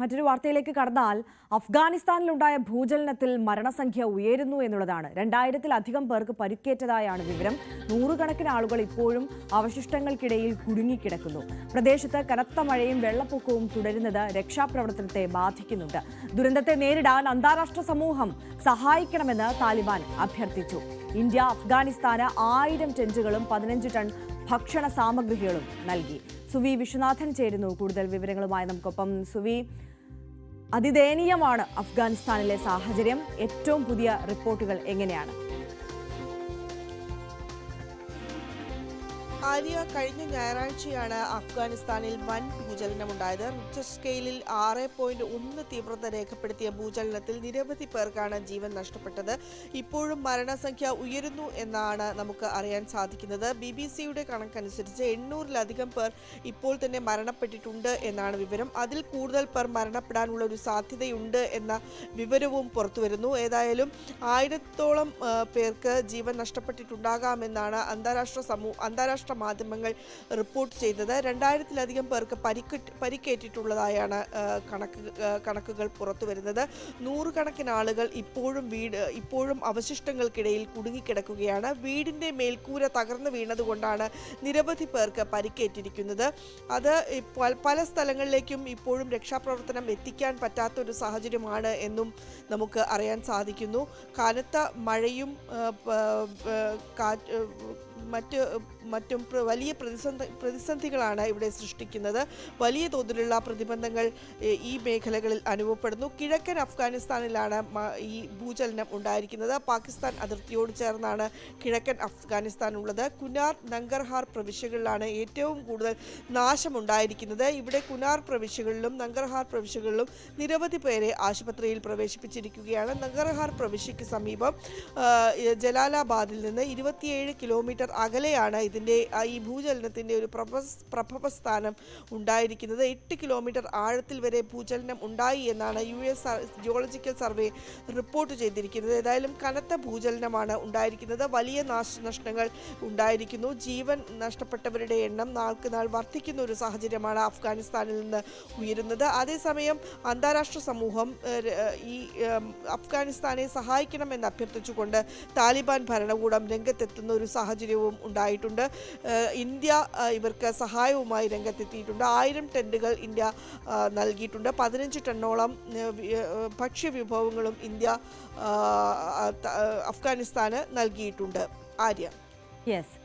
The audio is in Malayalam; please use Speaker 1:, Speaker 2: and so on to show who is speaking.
Speaker 1: മറ്റൊരു വാർത്തയിലേക്ക് കടന്നാൽ അഫ്ഗാനിസ്ഥാനിലുണ്ടായ ഭൂചലനത്തിൽ മരണസംഖ്യ ഉയരുന്നു എന്നുള്ളതാണ്. രണ്ടായിരത്തിലധികം പേർക്ക് പരുക്കേറ്റതായാണ് വിവരം. നൂറുകണക്കിന് ആളുകൾ ഇപ്പോഴും അവശിഷ്ടങ്ങൾക്കിടയിൽ കുടുങ്ങിക്കിടക്കുന്നു. പ്രദേശത്ത് കനത്ത മഴയും വെള്ളപ്പൊക്കവും തുടരുന്നത് രക്ഷാപ്രവർത്തനത്തെ ബാധിക്കുന്നുണ്ട്. ദുരന്തത്തെ നേരിടാൻ അന്താരാഷ്ട്ര സമൂഹം സഹായിക്കണമെന്ന് താലിബാൻ അഭ്യർത്ഥിച്ചു. ഇന്ത്യ അഫ്ഗാനിസ്ഥാന് ആയിരം ടെന്റുകളും പതിനഞ്ച് ടൺ ഭക്ഷണ സാമഗ്രികളും നൽകി. സുവി വിശ്വനാഥൻ ചേരുന്നു. കൂടുതൽ വിവരങ്ങളുമായി നമുക്കൊപ്പം സുവി. അതിദയനീയമാണ് അഫ്ഗാനിസ്ഥാനിലെ സാഹചര്യം. ഏറ്റവും പുതിയ റിപ്പോർട്ടുകൾ എങ്ങനെയാണ്?
Speaker 2: ആര്യ കഴിഞ്ഞ ഞായറാഴ്ചയാണ് അഫ്ഗാനിസ്ഥാനിൽ വൻ ഭൂചലനമുണ്ടായത്. റിക്ടർ സ്കെയിലിൽ ആറ് പോയിന്റ് ഒന്ന് തീവ്രത രേഖപ്പെടുത്തിയ ഭൂചലനത്തിൽ നിരവധി പേർക്കാണ് ജീവൻ നഷ്ടപ്പെട്ടത്. ഇപ്പോഴും മരണസംഖ്യ ഉയരുന്നു എന്നാണ് നമുക്ക് അറിയാൻ സാധിക്കുന്നത്. ബി ബി സിയുടെ കണക്കനുസരിച്ച് എണ്ണൂറിലധികം പേർ ഇപ്പോൾ തന്നെ മരണപ്പെട്ടിട്ടുണ്ട് എന്നാണ് വിവരം. അതിൽ കൂടുതൽ പേർ മരണപ്പെടാനുള്ള ഒരു സാധ്യതയുണ്ട് എന്ന വിവരവും പുറത്തുവരുന്നു. ഏതായാലും ആയിരത്തോളം പേർക്ക് ജീവൻ നഷ്ടപ്പെട്ടിട്ടുണ്ടാകാമെന്നാണ് അന്താരാഷ്ട്ര സമൂഹ അന്താരാഷ്ട്ര മാധ്യമങ്ങൾ റിപ്പോർട്ട് ചെയ്തത്. രണ്ടായിരത്തിലധികം പേർക്ക് പരിക്ക് പരിക്കേറ്റിട്ടുള്ളതായാണ് കണക്ക് കണക്കുകൾ പുറത്തു വരുന്നത് നൂറുകണക്കിന് ആളുകൾ ഇപ്പോഴും വീട് ഇപ്പോഴും അവശിഷ്ടങ്ങൾക്കിടയിൽ കുടുങ്ങിക്കിടക്കുകയാണ്. വീടിന്റെ മേൽക്കൂര തകർന്നു വീണതുകൊണ്ടാണ് നിരവധി പേർക്ക് പരിക്കേറ്റിരിക്കുന്നത്. അത് പല സ്ഥലങ്ങളിലേക്കും ഇപ്പോഴും രക്ഷാപ്രവർത്തനം എത്തിക്കാൻ പറ്റാത്ത ഒരു സാഹചര്യമാണ് എന്നും നമുക്ക് അറിയാൻ സാധിക്കുന്നു. കനത്ത മഴയും മറ്റ് മറ്റും വലിയ പ്രതിസന്ധി പ്രതിസന്ധികളാണ് ഇവിടെ സൃഷ്ടിക്കുന്നത്. വലിയ തോതിലുള്ള പ്രതിബന്ധങ്ങൾ ഈ മേഖലകളിൽ അനുഭവപ്പെടുന്നു. കിഴക്കൻ അഫ്ഗാനിസ്ഥാനിലാണ് ഈ ഭൂചലനം ഉണ്ടായിരിക്കുന്നത്. പാകിസ്ഥാൻ അതിർത്തിയോട് ചേർന്നാണ് കിഴക്കൻ അഫ്ഗാനിസ്ഥാൻ ഉള്ളത്. കുനാർ നങ്കർഹാർ പ്രവിശ്യകളിലാണ് ഏറ്റവും കൂടുതൽ നാശമുണ്ടായിരിക്കുന്നത്. ഇവിടെ കുനാർ പ്രവിശ്യകളിലും നങ്കർഹാർ പ്രവിശ്യകളിലും നിരവധി പേരെ ആശുപത്രിയിൽ പ്രവേശിപ്പിച്ചിരിക്കുകയാണ്. നങ്കർഹാർ പ്രവിശ്യയ്ക്ക് സമീപം ജലാലാബാദിൽ നിന്ന് ഇരുപത്തിയേഴ് കിലോമീറ്റർ അകലെയാണ് ഇതിന്റെ ഈ ഭൂചലനത്തിന്റെ ഒരു പ്രഭ പ്രഭവസ്ഥാനം ഉണ്ടായിരിക്കുന്നത്. എട്ട് കിലോമീറ്റർ ആഴത്തിൽ വരെ ഭൂചലനം ഉണ്ടായി എന്നാണ് U S geological survey report ചെയ്തിരിക്കുന്നത്. ഏതായാലും കനത്ത ഭൂചലനമാണ് ഉണ്ടായിരിക്കുന്നത്. വലിയ നാശനഷ്ടങ്ങൾ ഉണ്ടായിരിക്കുന്നു. ജീവൻ നഷ്ടപ്പെട്ടവരുടെ എണ്ണം നാൾക്ക് നാൾ വർദ്ധിക്കുന്ന ഒരു സാഹചര്യമാണ് അഫ്ഗാനിസ്ഥാനിൽ നിന്ന് ഉയരുന്നത്. അതേസമയം അന്താരാഷ്ട്ര സമൂഹം ഈ അഫ്ഗാനിസ്ഥാനെ സഹായിക്കണമെന്ന് അഭ്യർത്ഥിച്ചുകൊണ്ട് താലിബാൻ ഭരണകൂടം രംഗത്തെത്തുന്ന ഒരു സാഹചര്യവും ഉണ്ടായിട്ടുണ്ട്. ഇന്ത്യ ഇവർക്ക് സഹായവുമായി രംഗത്തെത്തിയിട്ടുണ്ട്. ആയിരം ടെന്റുകൾ ഇന്ത്യ നൽകിയിട്ടുണ്ട്. പതിനഞ്ച് ടണ്ണോളം ഭക്ഷ്യവിഭവങ്ങളും ഇന്ത്യ അഫ്ഗാനിസ്ഥാന് നൽകിയിട്ടുണ്ട്. ആര്യ.
Speaker 1: യെസ്